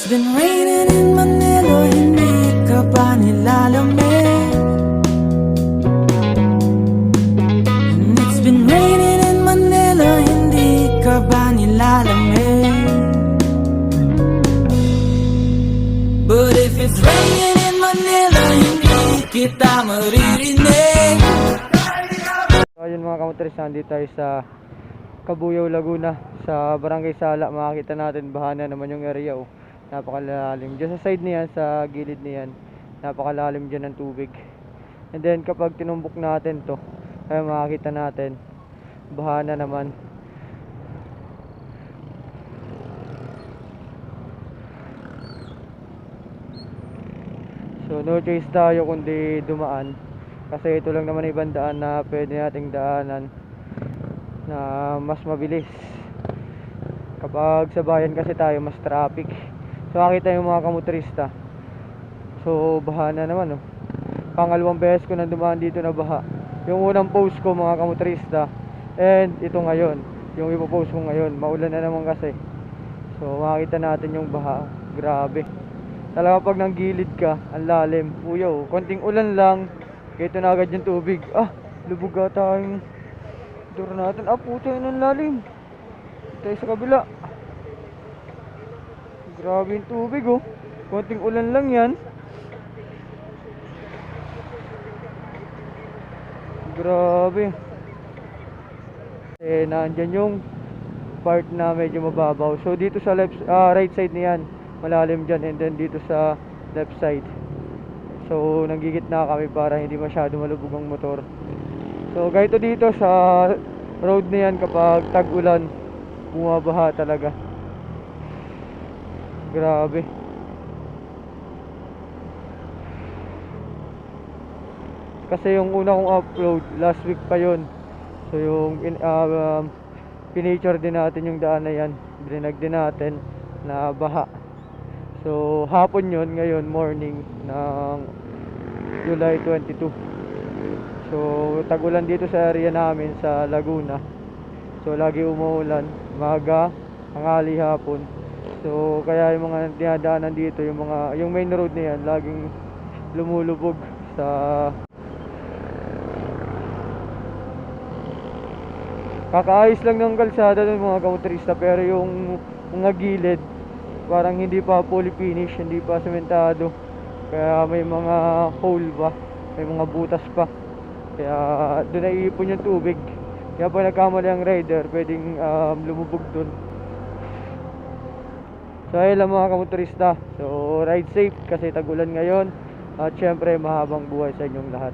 It's been raining in Manila, hindi ka ba nilalamig? And it's been raining in Manila, hindi ka ba nilalamig? But if it's raining in Manila, hindi kita maririnig ayun mga kamotoris, nandito tayo sa Kabuyaw, Laguna sa Barangay Sala, makakita natin bahana naman yung area oh. Napakalalim. Diyan sa side niyan, sa gilid niyan, napakalalim diyan ng tubig. And then kapag tinumbok natin to, ay makakita natin bahana naman. So no choice tayo kundi dumaan kasi ito lang naman ibang daan na pwede nating daanan na mas mabilis kapag sa bayan kasi tayo mas traffic so makita yung mga kamotorista. So baha na naman oh. Pangalawang beses ko na dumaan dito na baha. Yung unang post ko mga kamotorista and ito ngayon. Yung ipopost ko ngayon maulan na naman kasi. So makita natin yung baha. Grabe. Talaga pag nang gilid ka ang lalim. Kuya oh konting ulan lang. Ito na agad yung tubig. Ah lubog ata yung door natin. Ah puto yun ang lalim. Tayo sa kabila grabe yung tubig oh. Konting ulan lang yan. Grabe. Eh nandyan yung part na medyo mababaw. So dito sa left ah, right side niyan malalim dyan. And then dito sa left side. So nanggigitna kami para hindi masyado malubog ang motor. So ganito dito sa road na yan kapag tag-ulan bumabaha talaga grabe. Kasi yung una kong upload last week pa yon so yung in, uh, um, pinature din natin yung daan na yan. Brinag din natin na baha. So hapon yon ngayon morning ng July 22 so tagulan dito sa area namin sa Laguna. So lagi umuulan maga tanghali hapon so kaya yung mga dinadaanan dito yung mga yung main road na yan laging lumulubog sa kakaayos lang ng kalsada ng mga kamotorista pero yung mga gilid parang hindi pa fully finish hindi pa sementado. Kaya may mga hole pa may mga butas pa. Kaya doon naiipon yung tubig. Kaya pag nagkamali ang rider pwedeng um, lumubog doon so ayun lang mga kamotorista. So ride safe kasi tagulan ngayon. At syempre mahabang buhay sa inyong lahat